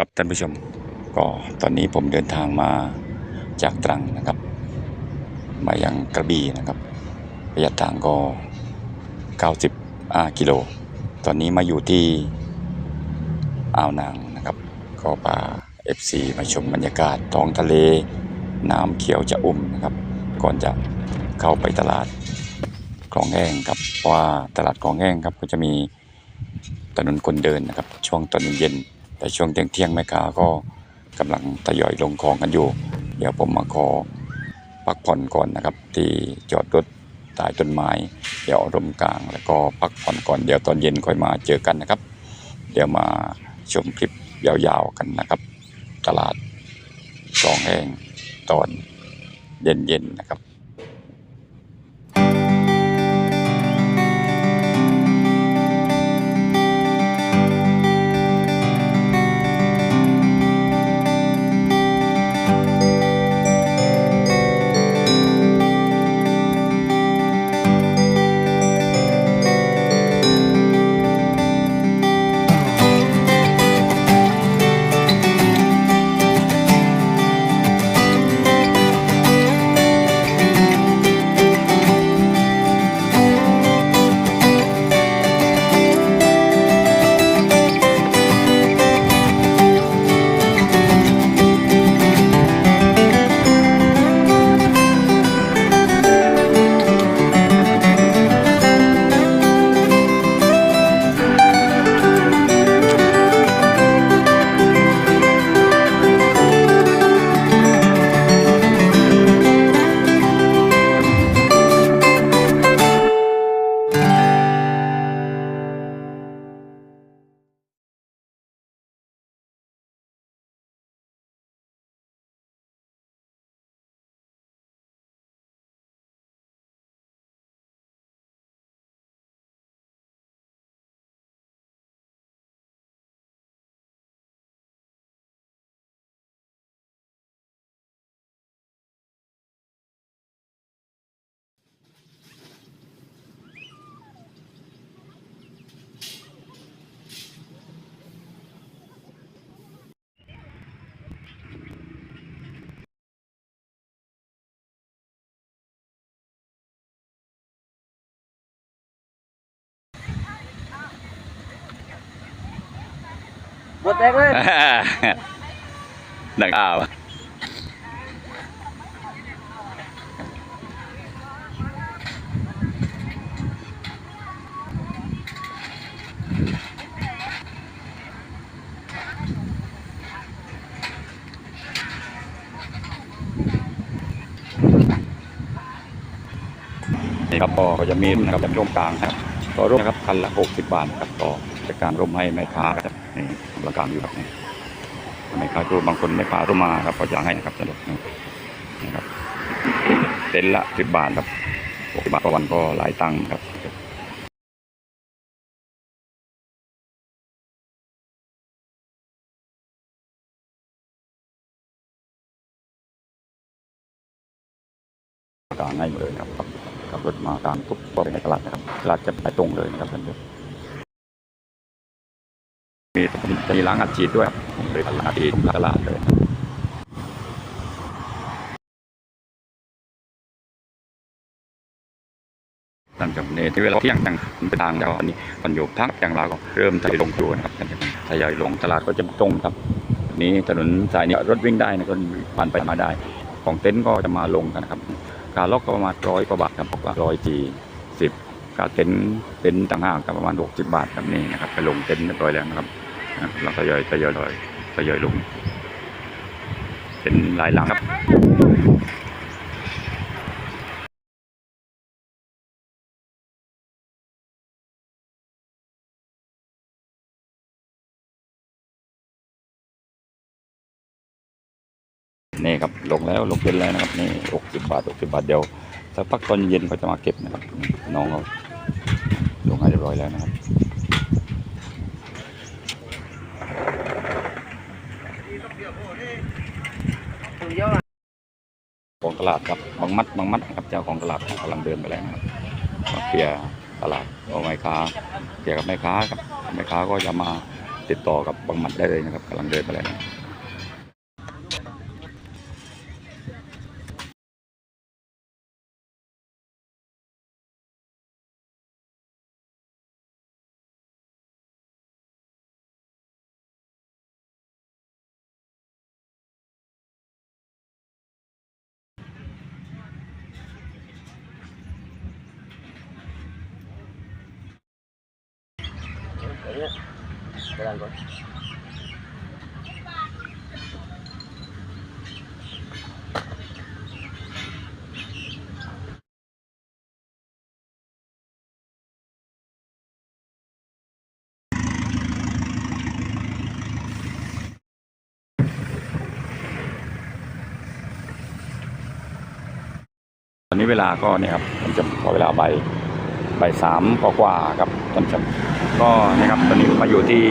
ครับท่านผู้ชม ก็ตอนนี้ผมเดินทางมาจากตรังนะครับ มายังกระบี่นะครับระยะทางก็90อ่ากิโล ตอนนี้มาอยู่ที่อ่าวนางนะครับ ก็พา FC มาชมบรรยากาศท้องทะเล น้ำเขียวจะอุ่มนะครับ ก่อนจะเข้าไปตลาดคลองแห้งครับเพราะว่าตลาดคลองแห้งครับก็จะมีถนนคนเดินนะครับ ช่วงตอนเย็นๆ แต่ช่วงเที่ยงเที่ยงแม่ค้าก็กำลังทยอยลงคลองกันอยู่ เดี๋ยวผมมาขอพักผ่อนก่อนนะครับ ที่จอดรถใต้ต้นไม้เดี๋ยวร่มกลาง แล้วก็พักผ่อนก่อนเดี๋ยวตอนเย็นค่อยมาเจอกันนะครับ เดี๋ยวมาชมคลิปยาวๆกันนะครับ ตลาดคลองแห้งตอนเย็นๆนะครับ บดแตกเลยดังอ้าวนี่ครับก็จะมีนะครับเป็นร่มกลางครับต่อร่มนะครับคันละ 60 บาทครับต่อจากการร่มให้แม่ค้าครับ นี่ร่มกางอยู่ครับนี่แม่ค้าตัวบางคนแม่ค้าร่มมาครับก็จะให้นะครับสนุกนะครับเต็นละสิบบาทครับหกบาทต่อวันก็หลายตังค์ครับกางให้หมดเลยครับขับขับรถมากลางทุกก็ไปในตลาดนะครับตลาดจะไปตรงเลยนะครับท่านผู้ชม มีจะมีล้างอัดฉีดด้วยผมเลยล้างอัดฉีดตลาดเลยหลังจากนี้ที่เวลาเที่ยงทางไปทางเดียวอันนี้มันอยู่ทางอย่างเราก็เริ่มทยอยลงตัวนะครับทยอยลงตลาดก็จะตรงครับ นี้ถนนสายนี้รถวิ่งได้นะก็ผ่านไปมาได้ ของเต็นท์ก็จะมาลงกันครับการล็อกก็ประมาณร้อยกว่าบาทครับร้อยจีสิบการเต็นท์เต็นท์ต่างหากก็ประมาณหกสิบบาทแบบนี้นะครับไปลงเต็นท์เรียบร้อยแล้วนะครับ เราทยอยทยอยทยอยทยอยลง เป็นหลายหลังครับนี่ครับลงแล้วลงเป็นแล้วนะครับนี่หกสิบบาทหกสิบาทเดียวสักพักตอนเย็นเขาจะมาเก็บนะครับน้องเขาลงให้เรียบร้อยแล้วนะครับ ถึงเยอะ ของตลาดครับบางมัดบางมัดครับเจ้าของตลาดกำลังเดินไปแล้วนะครับมาเคลียร์ตลาดเอาแม่ค้าเกี่ยวกับแม่ค้าครับแม่ค้าก็จะมาติดต่อกับบางมัดได้เลยนะครับกำลังเดินไปแล้ว นะตอนนี้เวลาก็เนี่ยครับท่านผู้ชมพอเวลาใบ บ่ายสามกว่าครับท่านผู้ชมก็นะครับตอนนี้มาอยู่ที่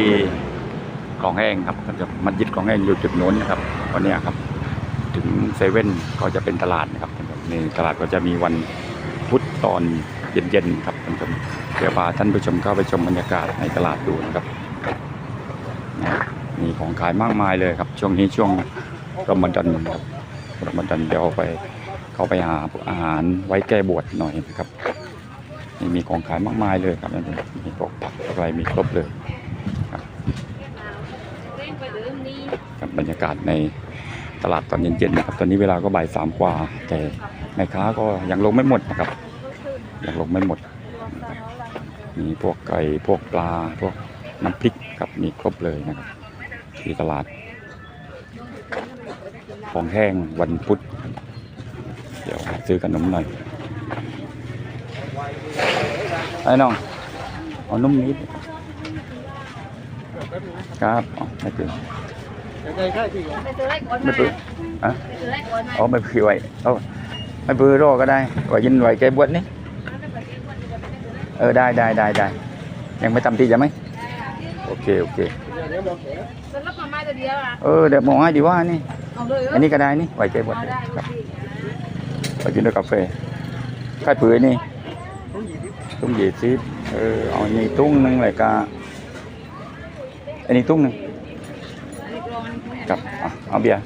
คลองแห้งครับท่านผู้ชมมัสยิดคลองแห้งอยู่จุดโน้นนะครับวันนี้ครับ ถึงเซเว่นก็จะเป็นตลาดนะครับท่านผู้ชมนี่ตลาดก็จะมีวันพุธตอนเย็นๆครับท่านผู้ชมเดี๋ยวพาท่านผู้ชมเข้าไปชมบรรยากาศในตลาดดูนะครับนะมีของขายมากมายเลยครับ ช่วงนี้ช่วงรอมฎอนครับรอมฎอนเดี๋ยวไปเข้าไปหาอาหารไว้แก้บวชหน่อยนะครับ นี่มีของขายมากมายเลยครับท่นผู้ชมมีพวกผักอะไรมีครบเลยครับบบรรยากาศในตลาดตอนเย็นๆนะครับ ตอนนี้เวลาก็บ่ายสามกว่า แต่แม่ค้าก็ยังลงไม่หมดนะครับ ยังลงไม่หมด มีพวกไก่พวกปลาพวกน้ำพริกครับมีครบเลยนะครับที่ตลาด ของแห้งวันพุธ เดี๋ยวซื้อขนมหน่อย ไอ้น้องเอานุ่มนิดครับอ๋อไม่เป็นไปซื้อไรก่อนไม่เป็นอะไปซื้อไรก่อนมาอ๋อไม่คือไว้เอาไม่เบอร์โรก็ได้ไหวยินไหวแกบวชนี่เออได้ได้ได้ได้ยังไม่ทำทีจะไหมโอเคโอเคซื้อรับมาม่าตัวเดียวอะเออเดี๋ยวมองให้ดีว่านี่เอาเลยอันนี้ก็ได้นี่ไว้แกบวชเอาได้ครับพี่ไปกินด้วยกาแฟใกล้ปืนนี่ ตุ้งยี่สิบเออเอาอันนี้ตุ้งหนึงเลยกะอันนี้ตุ้งหนึงอันนี้กรองอันนี้ครับอะเอาเบียร์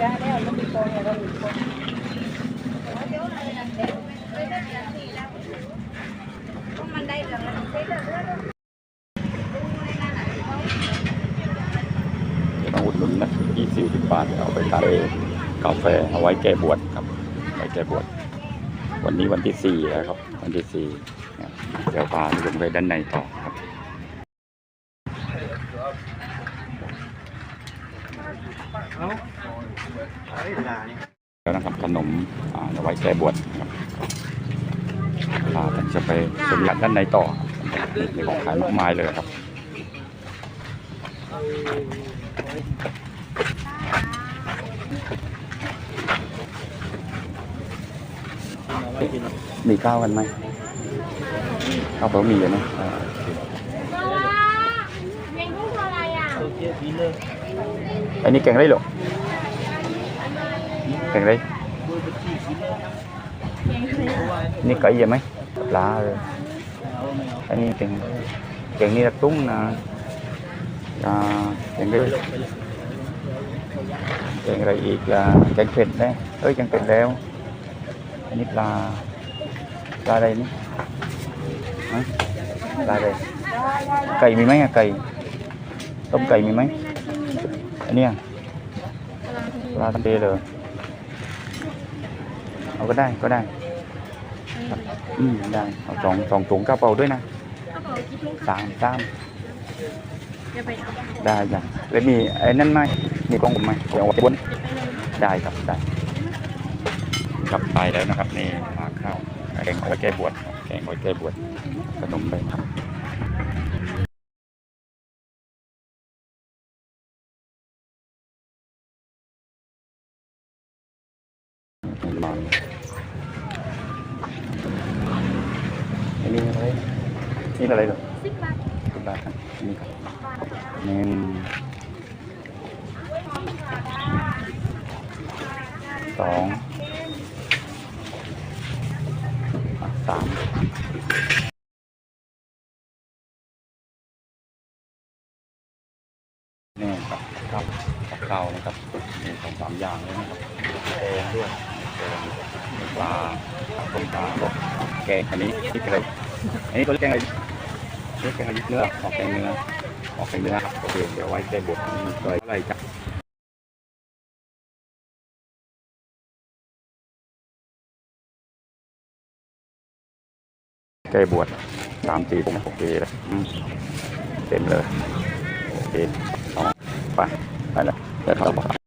ยาแล้วต้องมีกรองแล้วมีกรองมันได้แล้ว เดี๋ยวมาอุดหนุนนะยี่สิบสิบบาทเอาไปทาน กาแฟเอาไว้แก้บวชครับไว้แก้บวชวันนี้วันที่สี่แล้วครับ วันที่สี่เดี๋ยวพาลงไปด้านในต่อครับแล้วนะครับขนมเอาไว้แก้บวชนะครับพาท่านจะไปชมยัดด้านในต่อครับนี่มีของขายมากมายเลยครับ มีข้าวกันไหมข้าวเปล่ามีเลยไหมอ่าโอเคเมนูอะไรอะอันนี้แกงไรหรอแกงไรนี่ไก่ยังไหมปลาเลยอันนี้แกงแกงนี่ละตุ้งนะแกงไรแกงอะไรอีกล่ะแกงเผ็ดนะเอ้ยแกงเผ็ดแล้ว อันนี้ปลา ปลาอะไรนี่ฮะปลาอะไร ไก่มีไหมอะไก่ ต้มไก่มีไหม อันเนี้ยปลาทะเลเลยเอาก็ได้ก็ได้ อืมได้ เอาสองสองถุงกระเป๋าด้วยนะสามสามได้จ้ะแล้วมีไอ้นั่นไหมมีกล้องผมไหมเดี๋ยวไว้บนได้ครับได้ ครับไปแล้วนะครับ นี่มาข้าวแกงเอาไว้แก้บวชแกงเอาไว้แก้บวชขนมไปครับมาอันนี้อะไรนี่อะไรเหรอสิบบาทสิบบาทครับนี่ครับนึ่สองอะ สามนี่ครับครับกับข้าวนะครับมีสองสามอย่างเลยนะครับแกงด้วยแกงปลาต้มปลาแกงอันนี้นี่อะไรอันนี้ตัวแกงอะไรเรียกแกงอะไรเนื้อออกแกงเนื้อออกแกงเนื้อครับโอเคเดี๋ยวไว้แกงบดนี่เลยอะไรจ้ะ ใกล้บวชสามสี่ผมโอเคเลยเต็มเลย โอเคไป ไปแล้วเดี๋ยวเขา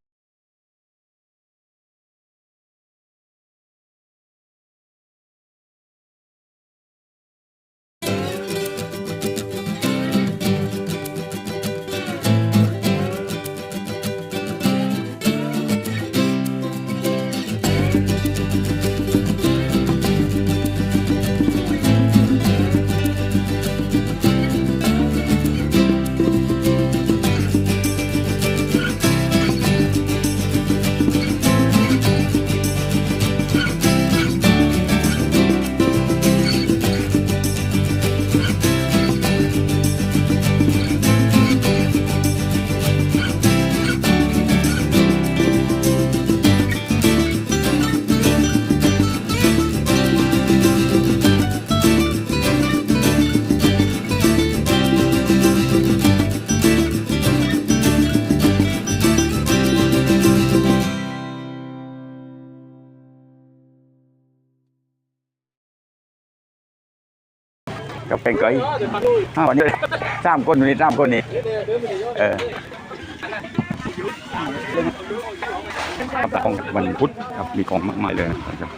บอกกับเป็นไก่ห้าวนนี้สามคนนี้สามคนนี้เออครับของวันพุธครับมีของมากมายเลยนะครับ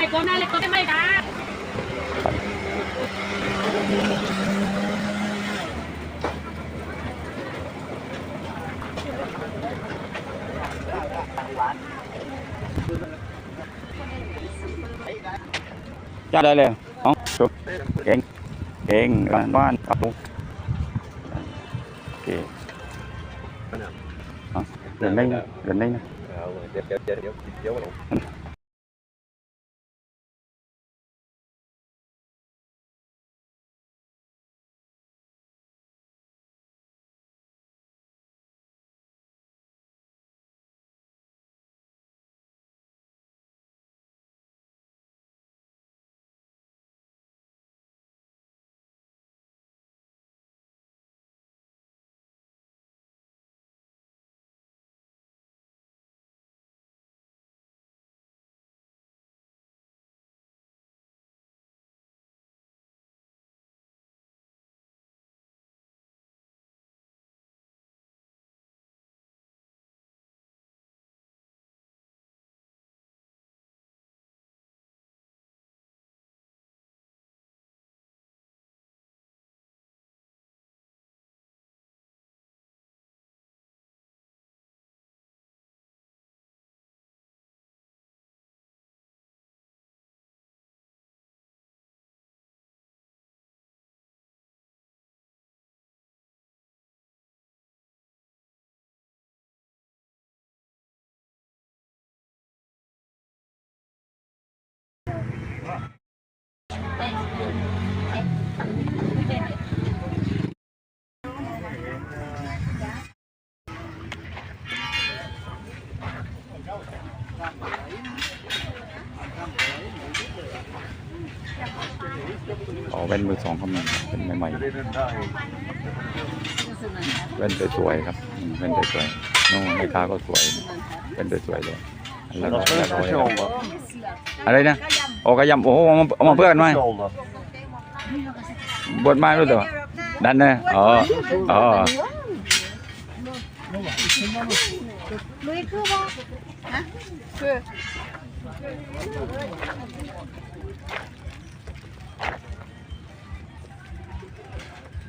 Le con le con mai da. จ้าได้เล็กก็ได้ไหมครับ ผมโอเคอ๋อเดินได้นะเดิน แว่นมือสองเขามีเป็นใหม่ๆแว่นสวยๆครับแว่นสวยๆน้องแม่ค้าก็สวยแว่นสวยๆเลยแล้วก็แวก็อะไรนะโอ้กระยำโอ้เอามาเอามาเพื่อนไหมบทมาด้ตัวดันนะอ๋ออ๋อ Lui cứ bo. Hả? Cứ. ค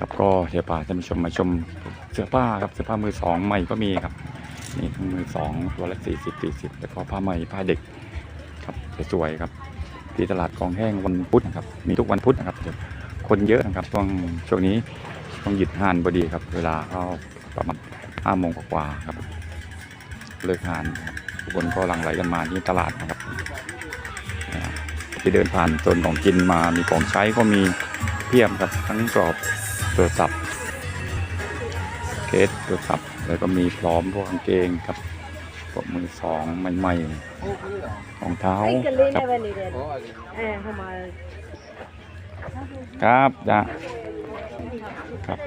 รับก็เดี๋ยวพาท่านผู้ชมมาชมเสื้อผ้าครับเสื้อผ้ามือสองใหม่ก็มีครับนี่ทั้งมือสองตัวละสี่สิบสี่สิบแล้วก็ผ้าใหม่ผ้าเด็กครับสวยๆครับ ที่ตลาดกองแห้งวันพุธนะครับ มีทุกวันพุธนะครับคนเยอะนะครับช่วงช่วงนี้ต้องหยุดหานพอดีครับ เวลาเข้าประมาณห้าโมงกว่าครับ เลิกหานทุกคนก็หลั่งไหลกันมาที่ตลาดนะครับที่เดินผ่านโซนของกินมามีของใช้ก็มีเพียบครับทั้งกรอบ โทรศัพท์เคสโทรศัพท์แล้วก็มีพร้อมพวกกางเกงครับพวกมือสองใหม่ๆรองเท้าครับครับจ้ะครับ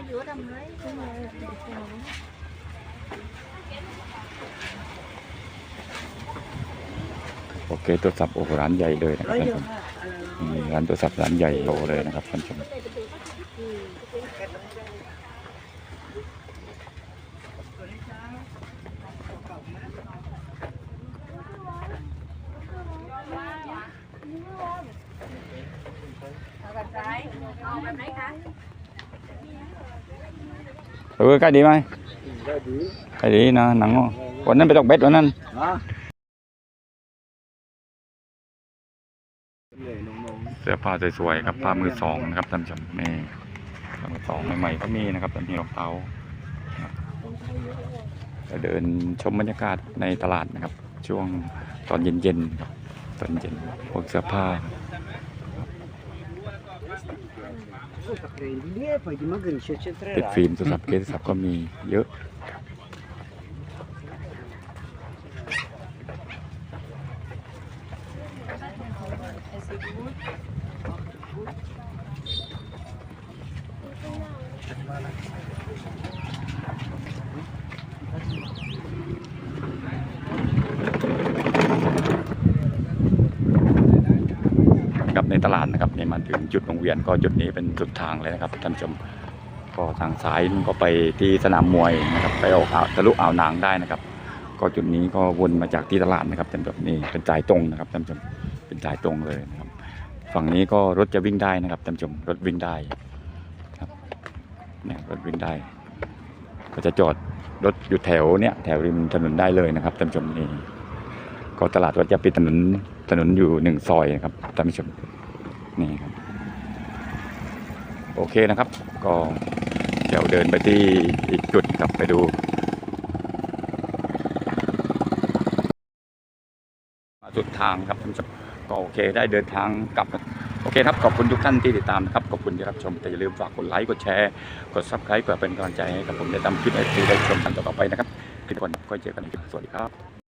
โอเคโทรศัพท์โอ้ร้านใหญ่เลยนะครับท่านผู้ชมนี่ร้านโทรศัพท์ร้านใหญ่โตเลยนะครับท่านผู้ชม เอาแบบไหนคะเออใกล้ดีไหมได้ดีใกล้ดีนะหนังอะวันนั้นไปตกเบ็ดวันนั้นนะเลยน้องเสื้อผ้าสวยๆครับผ้ามือสองนะครับท่านผู้ชมนี่ผ้ามือสองใหม่ๆก็มีนะครับตอนนี้รองเท้าครับจะเดินชมบรรยากาศในตลาดนะครับ ช่วงตอนเย็นๆครับตอนเย็นพวกเสื้อผ้า Prendi e poi dimagrisce ติดฟิล์มโทรศัพท์เคสโทรศัพท์ก็มีเยอะกับในตลาดนะครับนี่มาถึงจุดวง เวียนก็จุดนี้เป็นจุดทางเลยนะครับท่านผู้ชมก็ทางซ้ายมันก็ไปที่สนามมวยนะครับไปออกอ่าวทะลุอ่าวนางได้นะครับ ก็จุดนี้ก็วนมาจากที่ตลาดนะครับท่านผู้ชมนี่เป็นจ่ายตรงนะครับท่านผู้ชมเป็นจ่ายตรงเลยนะครับ ฝั่งนี้ก็รถจะวิ่งได้นะครับท่านผู้ชมรถวิ่งได้ครับเนี่ยรถวิ่งได้ ก็จะจอดรถอยู่แถวเนี่ยแถวริมถนนได้เลยนะครับท่านผู้ชมนี่ก็ตลาดก็จะป็นถนนถนนอยู่หนึ่งซอยนะครับท่านผู้ชมนี่ครับ โอเคนะครับ ก็เดี๋ยวเดินไปที่อีกจุดครับไปดู มาสุดทางครับผมก็โอเคได้เดินทางกลับโอเคครับ ขอบคุณทุกท่านที่ติดตามนะครับ ขอบคุณที่รับชมแต่อย่าลืมฝากกดไลค์กดแชร์ กดซับสไครต์เพื่อเป็นกำลังใจให้กับผมได้ทำคลิปให้ได้ชมกันต่อไปนะครับคลิปก่อนก็เจอกันอีกสวัสดีครับ